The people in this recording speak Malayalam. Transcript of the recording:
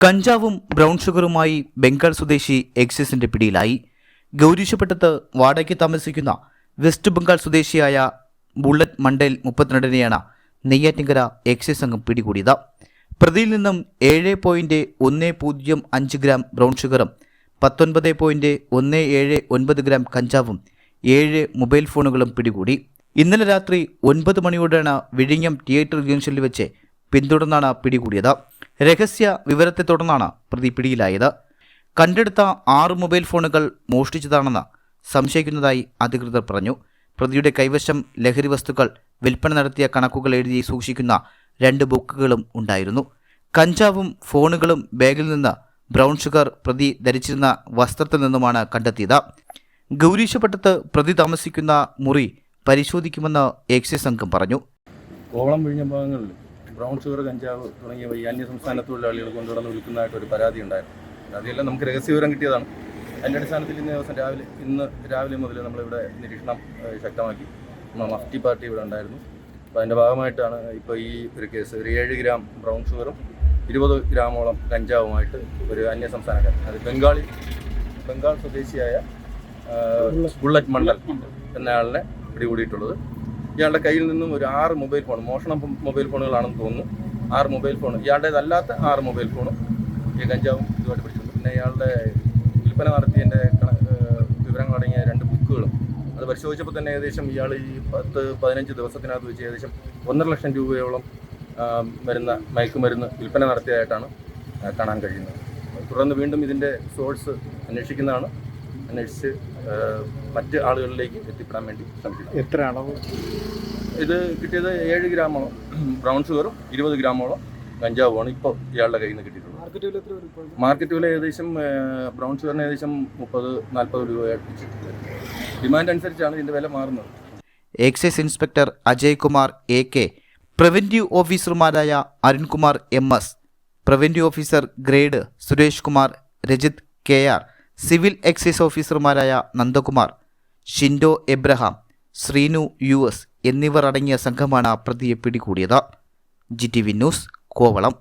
കഞ്ചാവും ബ്രൗൺ ഷുഗറുമായി ബംഗാൾ സ്വദേശി എക്സൈസിന്റെ പിടിയിലായി. ഗൗരീശപ്പെട്ടത്ത് വാടകയ്ക്ക് താമസിക്കുന്ന വെസ്റ്റ് ബംഗാൾ സ്വദേശിയായ ബുള്ളറ്റ് മണ്ടേൽ മുപ്പത്തിരണ്ടിനെയാണ് നെയ്യാറ്റിങ്കര എക്സൈസ് സംഘം പിടികൂടിയത്. പ്രതിയിൽ നിന്നും ഏഴ് പോയിന്റ് ഒന്ന് പൂജ്യം അഞ്ച് ഗ്രാം ബ്രൗൺ ഷുഗറും പത്തൊൻപത് പോയിന്റ് ഒന്ന് ഏഴ് ഒൻപത് ഗ്രാം കഞ്ചാവും ഏഴ് മൊബൈൽ ഫോണുകളും പിടികൂടി. ഇന്നലെ രാത്രി ഒൻപത് മണിയോടെയാണ് വിഴിഞ്ഞം തിയേറ്റർ ജംഗ്ഷനിൽ വെച്ച് പിന്തുടർന്നാണ് പിടികൂടിയത്. രഹസ്യ വിവരത്തെ തുടർന്നാണ് പ്രതി പിടിയിലായത്. കണ്ടെടുത്ത ആറ് മൊബൈൽ ഫോണുകൾ മോഷ്ടിച്ചതാണെന്ന് സംശയിക്കുന്നതായി അധികൃതർ പറഞ്ഞു. പ്രതിയുടെ കൈവശം ലഹരി വസ്തുക്കൾ വിൽപ്പന നടത്തിയ കണക്കുകൾ എഴുതി സൂക്ഷിക്കുന്ന രണ്ട് ബുക്കുകളും ഉണ്ടായിരുന്നു. കഞ്ചാവും ഫോണുകളും ബാഗിൽ നിന്ന് ബ്രൗൺ ഷുഗർ പ്രതി ധരിച്ചിരുന്ന വസ്ത്രത്തിൽ നിന്നുമാണ് കണ്ടെത്തിയത്. ഗൗരീശപട്ടത്ത് പ്രതി താമസിക്കുന്ന മുറി പരിശോധിക്കുമെന്ന് എക്സൈസ് സംഘം പറഞ്ഞു. കോവളം വിഴിഞ്ഞ ഭാഗങ്ങളിൽ ബ്രൗൺ ഷുഗർ കഞ്ചാവ് തുടങ്ങിയവ ഈ അന്യ സംസ്ഥാന തൊഴിലാളികൾ കൊണ്ടുവന്ന് വിൽക്കുന്നതായിട്ട് ഒരു പരാതി ഉണ്ടായിരുന്നു. അതെല്ലാം നമുക്ക് രഹസ്യ വിവരം കിട്ടിയതാണ്. അതിന്റെ അടിസ്ഥാനത്തിൽ ഇന്ന് ദിവസം രാവിലെ ഇന്ന് രാവിലെ മുതൽ നമ്മളിവിടെ നിരീക്ഷണം ശക്തമാക്കി. മഫ്റ്റി പാർട്ടി ഇവിടെ ഉണ്ടായിരുന്നു. അപ്പോൾ അതിന്റെ ഭാഗമായിട്ടാണ് ഇപ്പോൾ ഈ ഒരു കേസ്. ഒരു ഏഴ് ഗ്രാം ബ്രൗൺ ഷുഗറും ഇരുപത് ഗ്രാമോളം കഞ്ചാവുമായിട്ട് ഒരു അന്യ സംസ്ഥാനക്കാരൻ അത് ബംഗാളി ബംഗാൾ സ്വദേശിയായ ബുള്ളറ്റ് മണ്ഡൽ എന്നയാളിനെ പിടികൂടിയിട്ടുള്ളത്. ഇയാളുടെ കയ്യിൽ നിന്നും ഒരു ആറ് മൊബൈൽ ഫോൺ മോഷണ മൊബൈൽ ഫോണുകളാണെന്ന് തോന്നുന്നു. ആറ് മൊബൈൽ ഫോൺ. ഇയാളുടേതല്ലാത്ത ആറ് മൊബൈൽ ഫോണും ഈ കഞ്ചാവും ഇതുമായിട്ട് പിടിച്ചിട്ടുണ്ട്. പിന്നെ ഇയാളുടെ വിൽപ്പന നടത്തിയതിന്റെ അടങ്ങിയ രണ്ട് ബുക്കുകളും. അത് പരിശോധിച്ചപ്പോൾ തന്നെ ഏകദേശം ഇയാൾ ഈ പത്ത് പതിനഞ്ച് ദിവസത്തിനകത്ത് വെച്ച് ഏകദേശം ഒന്നര ലക്ഷം രൂപയോളം മരുന്ന് മയക്കുമരുന്ന് വിൽപ്പന നടത്തിയതായിട്ടാണ് കാണാൻ കഴിയുന്നത്. തുടർന്ന് വീണ്ടും ഇതിന്റെ സോഴ്സ് അന്വേഷിക്കുന്നതാണ്. ആ, മറ്റ് ആളുകളിലേക്ക് എത്തിപ്പെടാൻ വേണ്ടി ശ്രമിക്കുന്നു. എത്ര അളവ് ഇത് കിട്ടിയത് ഏഴ് ഗ്രാമോളം. ബ്രൗൺ ഷുഗറും ഇരുപത് ഗ്രാമോളം കഞ്ചാവുമാണ് ഇപ്പോൾ ഇയാളുടെ കയ്യിൽ നിന്ന് കിട്ടിയിട്ടുള്ളത്. മാർക്കറ്റ് വില എത്ര വരും മാർക്കറ്റ് വില ഏകദേശം ബ്രൗൺ ഷുഗറിന് ഏകദേശം മുപ്പത് നാൽപ്പത് രൂപ അടുപ്പിച്ച് ഡിമാൻഡ് അനുസരിച്ചാണ് ഇതിന്റെ വില മാറുന്നത്. Excise inspector Ajay Kumar A K preventive ഓഫീസർമാരായ Arunkumar M S preventive officer grade Suresh Kumar Rajith K R civil excise ഓഫീസർമാരായ നന്ദകുമാർ ഷിൻഡോ എബ്രഹാം ശ്രീനു യു എസ് എന്നിവർ അടങ്ങിയ സംഘമാണ് പ്രതിയെ പിടികൂടിയത്. G T V news Kovalam.